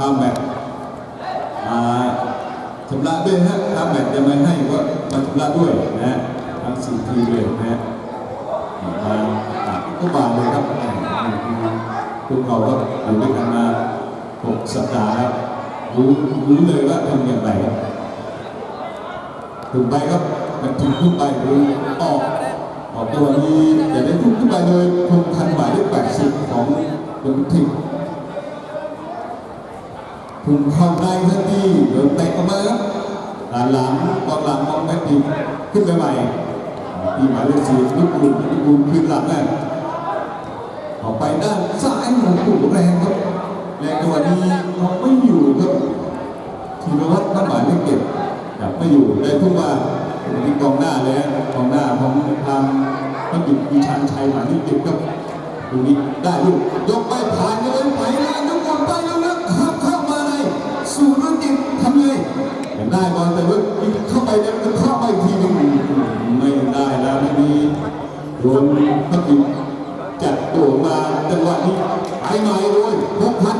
ข้าแมตช์มาชำระด้วยนะข้าแมตช์จะไม่ให้ก็มาชำระด้วยนะฮะทั้งสี่ทีเลยนะฮะมาตัดก็บานเลยครับพวกเราก็อยู่ด้วยกันมาหกสัปดาห์แล้วรู้รู้เลยว่าทำอย่างไรถึงไปครับมันถึงขึ้นไปหรือออกออกตัวนี้จะได้พุ่งขึ้นไปเลยพงคันหมายเลข80ของลุงทิพย์ พุ่งข้าในทันที่เดินเตะออกมาครับด้านหลังกองหลังมองแม็กติขึ้นไปใหม่ที่หมายเลขสี่ลูกบุญลูกบุญขึ้นหลังแม่ออกไปด้านซ้ายของตู่แรงครับแรงตัวนี้เขาไม่อยู่ครับธีรวัตรน้ำหมายเลขเก็บจับไม่อยู่ได้ทุกว่าที่กองหน้าเลยกองหน้าของทางพระกิจวิชันชัยหมายเลขเก็บครับตรงนี้ได้ลูกยกไปผ่านเลยไปแล้วยกบอลไปแล้วนะ สู่นักจิตทำเลยยังได้บอลแต่ว่าเข้าไปแล้วมันเข้าไปทีหนึงไม่ได้แล้วนะนี่โดนพระกิจจัดตัวมาจังหวะนี้ไปใหม่เลยหกพัน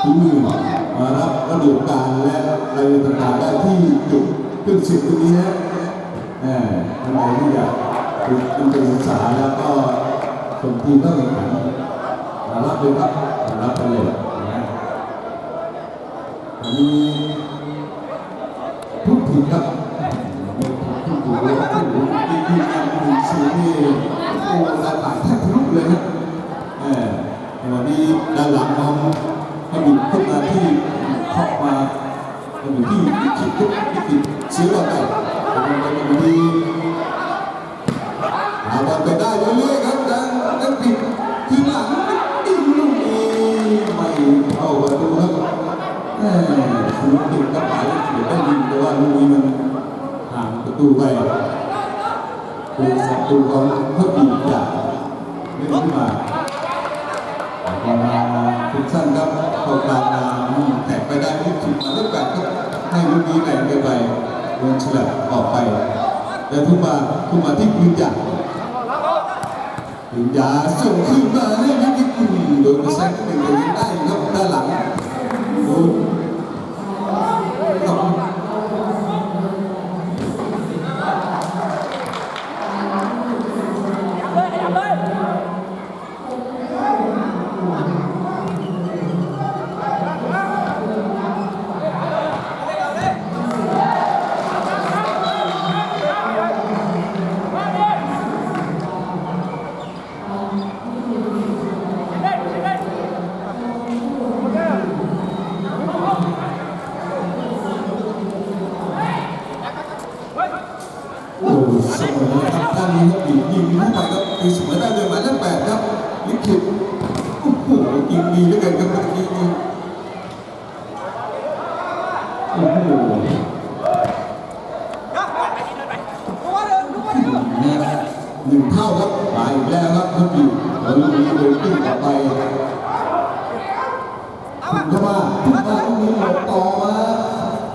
ที่มีมารับระดูการและรายละเอียดต่างๆได้ที่จุดขึ้นสิบตรงนี้ฮะแหมทำไมที่อยากเป็นเป็นศึกษาแล้วก็ส่งทีมก็แข่งขันรับเลยครับรับไปเลย ที่เข้ามาอยู่ที่คิดทุกที่ติดเสียบอลไปเป็นวันนี้หาบอลไปได้เรื่อยๆครับดังดังผิดทีหลังอิงลูกนี้ไม่เข้าประตูครับแหมคือติดกระเป๋าเดี๋ยวได้ยินแต่ว่าลูกนี้มันห่างประตูไปคือศัตรูของเขาดีจากเล่นขึ้นมา ขอมาคุณสั้นครับเข้ากลางมาแตกไปได้ที่ถูกมาแล้วแบบก็ให้ลูกนี้แรงไปไปโดนฉลับออกไปแต่ทุกมาทุกมาที่ปืนยาปืนยาส่งขึ้นมาให้นักกีฬาโดนกระแสหนึ่งแต่ยังได้ครับด้านหลัง หนึ่งเท่าครับตายแล้วครับเขาอยู่แล้วลูกนี้โดนตึ้งกลับไปคุณเข้ามาขึ้นมาลูกนี้หลบต่อมา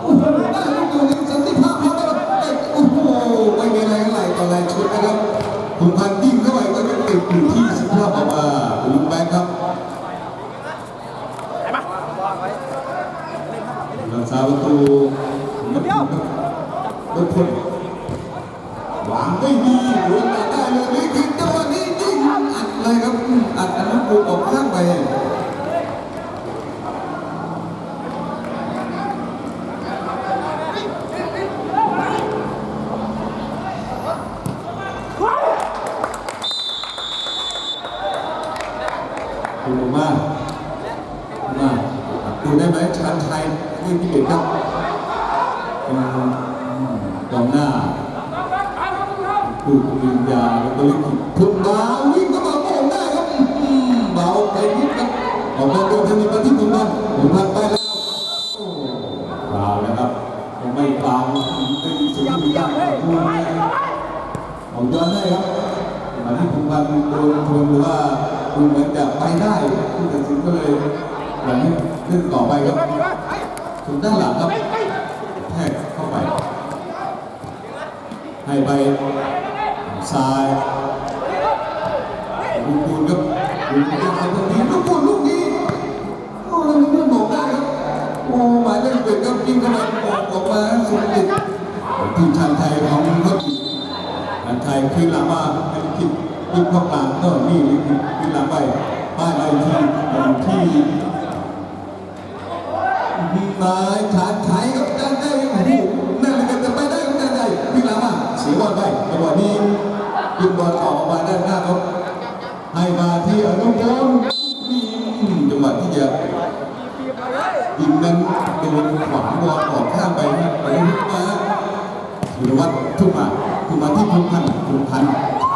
โอ้โหได้ลูกตัวนี้สันติภาพเขาได้โอ้โหไม่มีแรงไหลต่อแรงชุดนะครับคุณพันยิ่งเข้าไปก็ยังติดอยู่ที่สิบห้าออกมา มือนจะไปได้ผู้ตัดสินก็เลยปล่อยให้เล่นต่อไปครับถึงด้านหลังครับแทกเข้าไป ให้ไปซ้ายลูกปูนครับลูกปูนทำตรงนี้ลูกปูนลูกนี้โอ้แล้วมันเลื่อนบอกได้ครับโอ้หมายเลขเป็นครับยิงเข้ามาบอกออกมาสุดติดทีมชาติไทยของเขาอีไทยขึ้นหลังมาให้คิด ยิงเข้ากลางก็นี่ขึ้นหลังไปป้ายไปที่ที่นายชาญชัยกับจันได้โอ้โหนั่นเลยจะไปได้กับจันได้ขึ้นหลังมาเสียบอลไปจังหวะนี้ยิงบอลออกมาด้านหน้าครับให้มาที่อนุพงศ์จังหวะที่จะยิงนั้นโดนขวางบอลออกข้างไปไปลุกมาธีรวัตรทุ่มมาทุ่มมาที่ภูมิพันธ์ภูมิพัน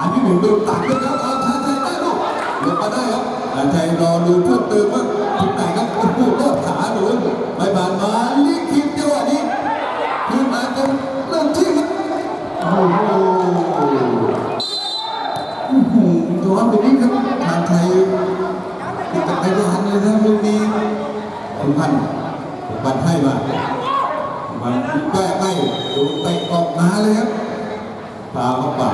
ธ์อันที่หนึ่งโดนตัดกันแล้วเอาชาชัยได้ลูกลงมาได้ครับชาชัยรอดูเพิ่มเติมว่าทุกไหนครับโอ้โหรอดขาหนูไม่ผ่านมาลิขิตจังหวะนี้ขึ้นมาจนเริ่มที่ครับโอ้โหอื้อหือย้อนไปนิดครับชาชัยติดจักรยานเลยนะลูกนี้ภูมิพันธ์ภูมิพันให้มามันแก้ไม่ดูไปออกมาเลยครับพาเขาป่า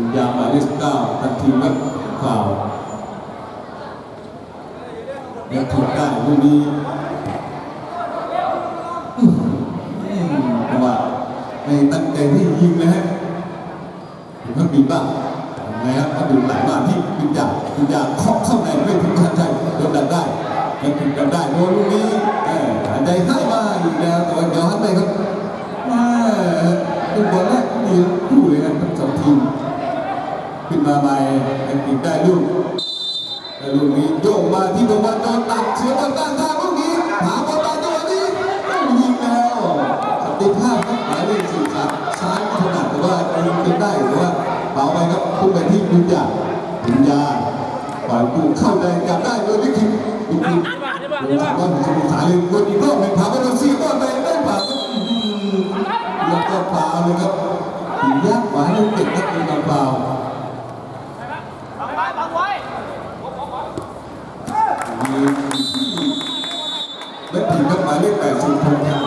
ยิงยามายเลขสิบเก้าทันทีครับข่าวยังถูกได้ลูกนี้แต่ว่าไม่ตั้งใจที่ยิงนะฮะถึงเขาบินบ้างทำไงครับเขาดึงไหลมาทที่ปิญญาปิญญาเคาะเข้าในไม่ถึงชันใจโดนดันได้ยังถึงกันได้โดนลูกนี้หันใจให้มาอีกแล้วแต่ว่าย้อนไปครับ ขึ้นมาใหม่ยังติได้ลูกแล้วลูกนี้โยกมาที่ประวันโดนตัดเสียบอลตั้งท่าลูกนี้หาบอลตาจังหวนี้โอ้ยิงแล้วสติภาพครับหมายเลขสี่สามซ้ายถนัดแต่ว่ายิงเป็นได้หรือว่าเบาไปครับพุ่งไปที่ปิญญาปิญญาปล่อยกูเข้าแดงกลับได้โดยลิขิตลิขิตลงจากบ้านสมุทรสาครคนอีกรอบหนึ่งผ่านไปแล้วสี่บอลไปได้ผ่านแล้วก็ฟาวเลยครับถึงยักษ์หวายแล้วเก็บนักเป็นการฟาว บังไว้บังไว้ มีและทีมครับหมาย เลขแปดสิบพงษ์ครับ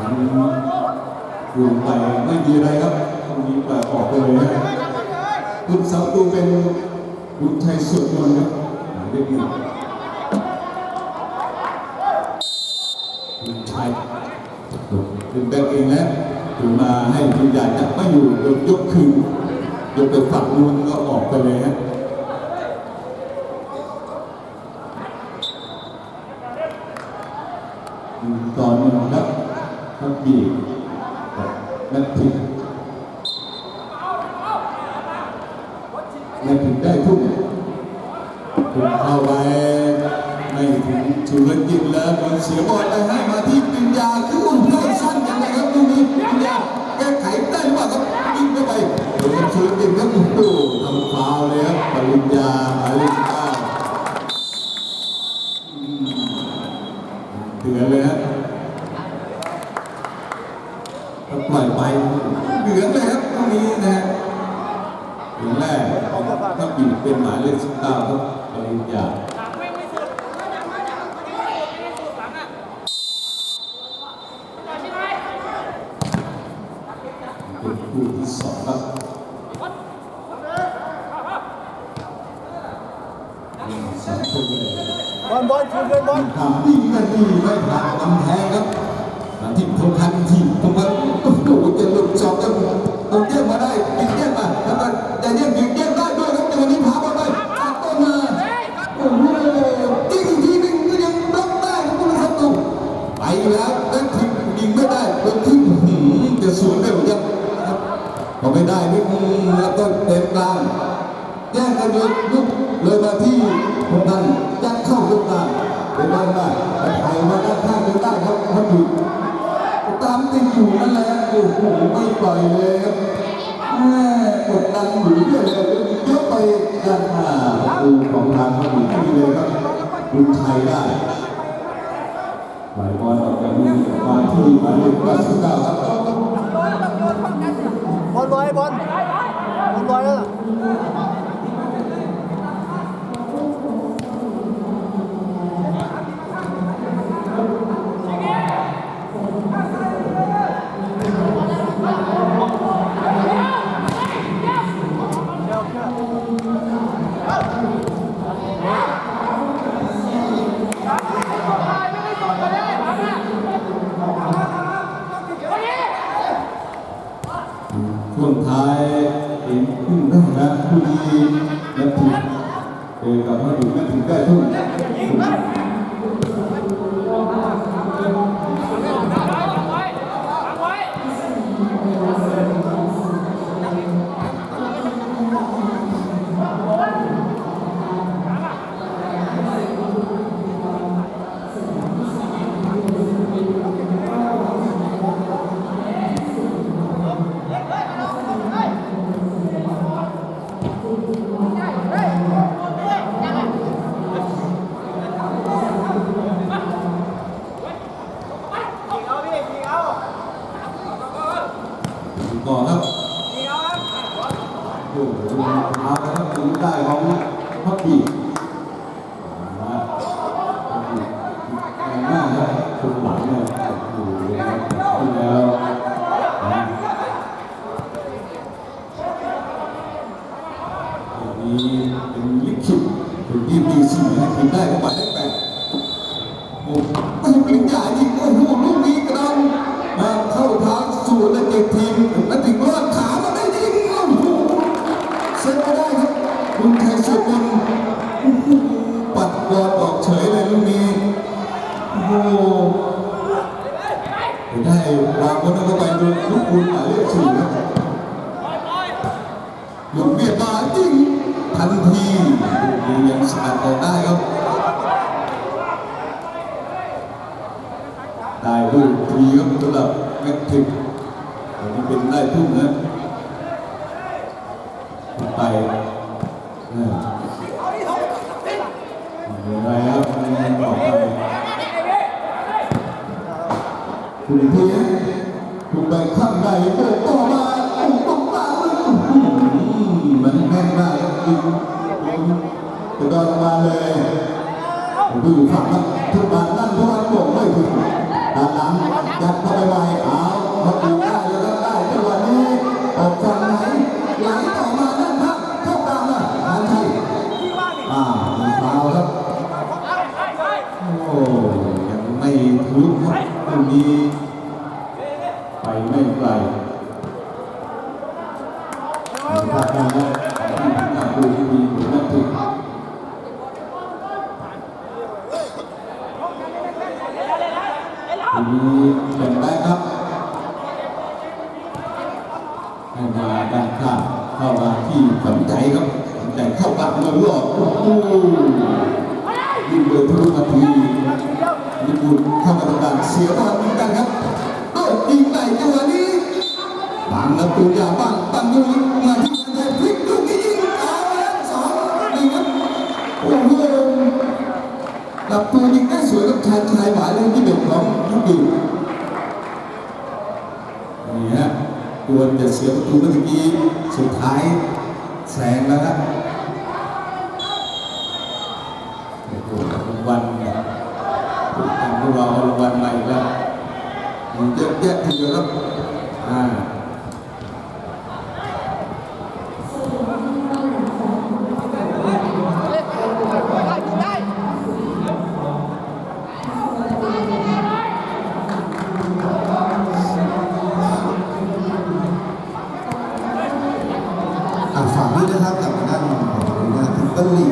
มันรวมไปไม่มีอะไรครับตรงนี้ปล่ออกไปเลยนะคุณสาวตูเป็นบุญชัยสวดมนต์ครับหมายเลขหนึ่งคุณชัยเป็นแบงเองแล้วถึงมาให้ทุกอย่างจะไม่อยู่โดนยกคืนยกไปฝั่งนู้นก็ออกไปเลยฮะ ตอนหนึงครับทัพบีนักทิพย์นักทิพย์ได้ทุ่มทุ่มเข้าไปไม่ถึงชูรยิงแล้วโดนเสียบอลไปให้มาที่ปิญญาคืออุ้มไล่สั้นยังไงครับลูกนี้ปิญญาแก้ไขได้หรือเปล่าครับยิงเข้าไปโดนชูรยิงครับโอ้ทำฟาวล์เลยครับปริญญา เป็นคู่ที่สองครับสอนเลยบอลบอลคืนบอลถามดิ้งกันดีไม่ผ่านกำแพงครับหลัที่พงทันทีตรงนั้น ได้แต่ไทยมาด้านข้างจนได้ครับมันหยุตามติดอยู่นั่นแหละโอ้โหไม่ปล่อยเลยครับแม่กดดันอยู่เรื่อยเลยเยอะไปยันหาตูของทางมันหยุดที่เลยครับบุญชัยได้หลายบอลออกจากมือมาที่มายเลข99ครับบอลลอยบอลบอลบอยแล้ว Gracias. ทำได้ก็ไป ลุ้นครัตรงนี้ ไปไม่ไกลภาพด้านหน้ อย่างที่เราหลับตัวยิงได้สวยกับชายชายหวานเลยที่เด็กร้องทุกอยู่นี่ฮะตัวจะเสียประตูเมื่อกี้สุดท้ายแสงแล้วนะรับโอ้โหรางวัลางกเราอรางวัลมาอีกแล้วเยอะแยะทีเดียวครับอ่า ด้วนะครับกับด้านของคุณเปิ้ลลี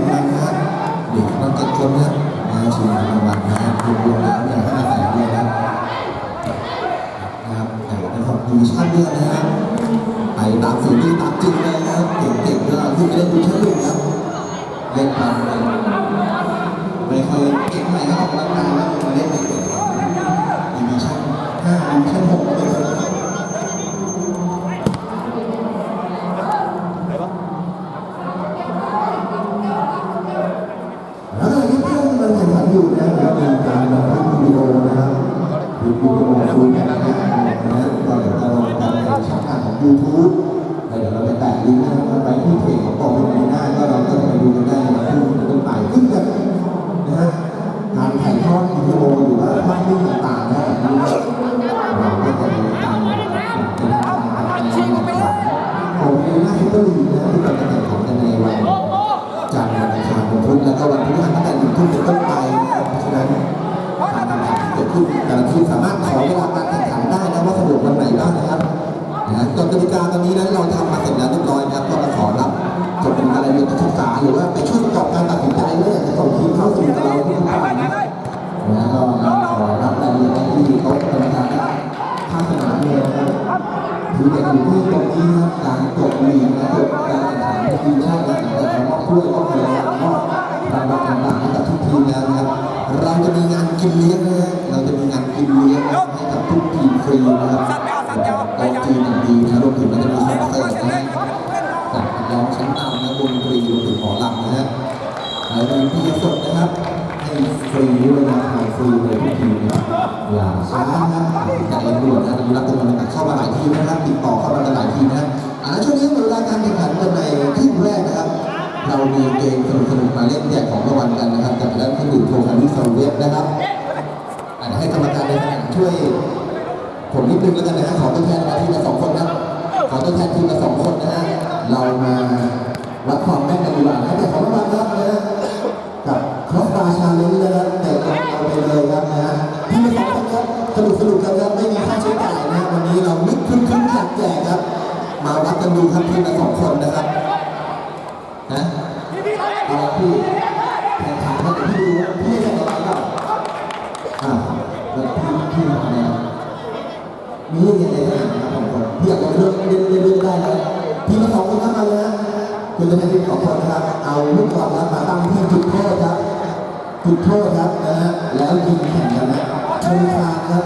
นะครับใจด่วนนะตอนนี้รับจำนวนเข้ามาหลายทีนะครับ ติดต่อเข้ามากันหลายทีนะครับอ่าช่วงนี้หมดเวลาการแข่งขันกันในครึ่แรกนะครับ เรามีเกมสนุกๆมาเล่นแจกของรางวัลกันนะครับจากด้านเครื่องดื่มโทรคันที่ซาเวฟนะครับอาเดี๋ยวให้กรรมการในสนามช่วย ผมนิดนึงแล้วกันนะฮะขอตัวแทนมาทีมละสองคนครับขอตัวแทนทีมละสองคนนะฮะเรามาวัดความแม่นกันดีกว่านะแต่ขอรางวัลครับนะ มาวัดกันดูครับทีมละสองคนนะครับนะเอาพี่แข่งขันกันพี่ดูพี่จะทำอะไรบ้าอ่าแล้วพี่พี่ทำอะไรมีเรื่องยังไงบ้างครับผมพี่อยากจะเลือกเล่นเล่นเล่นได้นะทีมละสองคนเข้ามาเลยนะคุณจะใช้ทีมสองคนนะครับ เอาลูกบอลนะมาตั้งที่จุดโทษครับจุดโทษครับนะฮะแล้วยิงแข่งกันนะชนคานครับ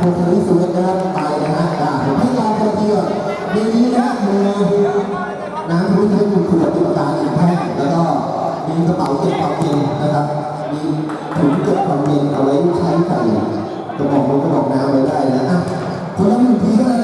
โพคาริสุดนะครับไปนะฮะให้ลองคนเดียวในนี้นะมือน้ำพุ้นให้คุณขวดที่ประกาอีกแท่งแล้วก็มีกระเป๋าเก็บความเย็นนะครับ มีถุงเก็บความเย็นเอาไว้ใช้ใส่กระบอกนมกระบอกน้ำไว้ได้นะอะคนละหนึ่งทีก็ได้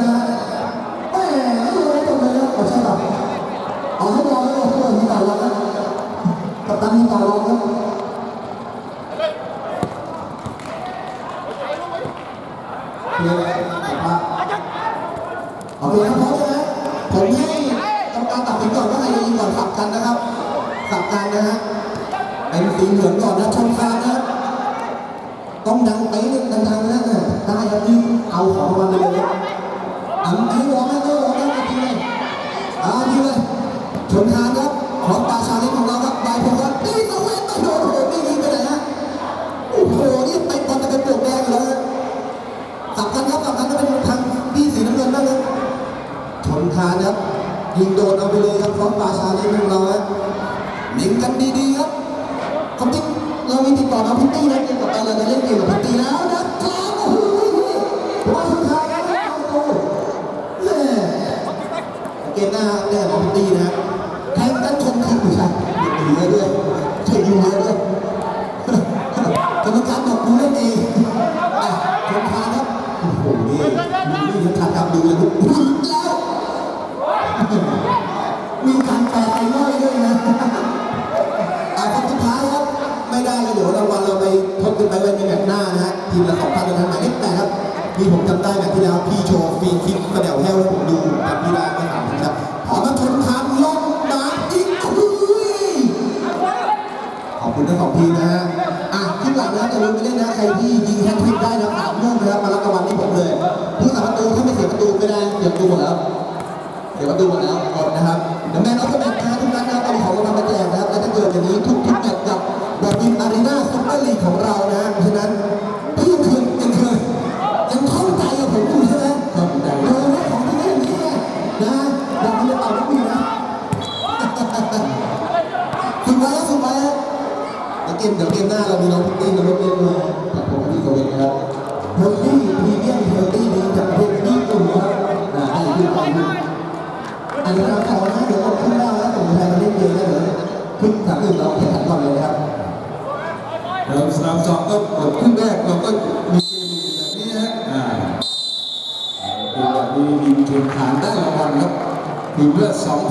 ยิงโดนเอาไปเลยครับพร้อมปราชาล่นของเราฮะเล็งกันดีๆครับความจริงเรามีติดต่อน้องพิตตี้นะเกมกับเราจะเล่นเกมกับพิตตี้แล้วนะครับโอ้โหผมว่าชนคานครับเอาตัวแม่เกมหน้าเล่นกับน้องพิตตี้นะฮะแทงกันชนคานไม่ใช่ยิงเยอะด้วยใช่ยิงเยอะด้วยกรรมการบอกดูเล่นเองอะชนคานครับโอ้โหนี่นี่ชนคานครับดูเลย นี่ผมจำได้แบบที่แล้วพี่โชว์ฟรีคลิปกระเดี่ยวแห้วให้ผมดูแบบที่แรกไม่ถามครับขอมาชนทานลงมาอีกคุยขอบคุณทั้งสองทีมนะฮะอะขึ้นหลังนะแต่ลืมไปเล่นนะใครที่ยิงแฮตทริกได้นะสามลูกนะมารับรางวัลนี้ผมเลยผู้สาประตูถ้าไม่เสียประตูไม่ได้เสียประตูหมดแล้วเสียประตูหมดแล้ว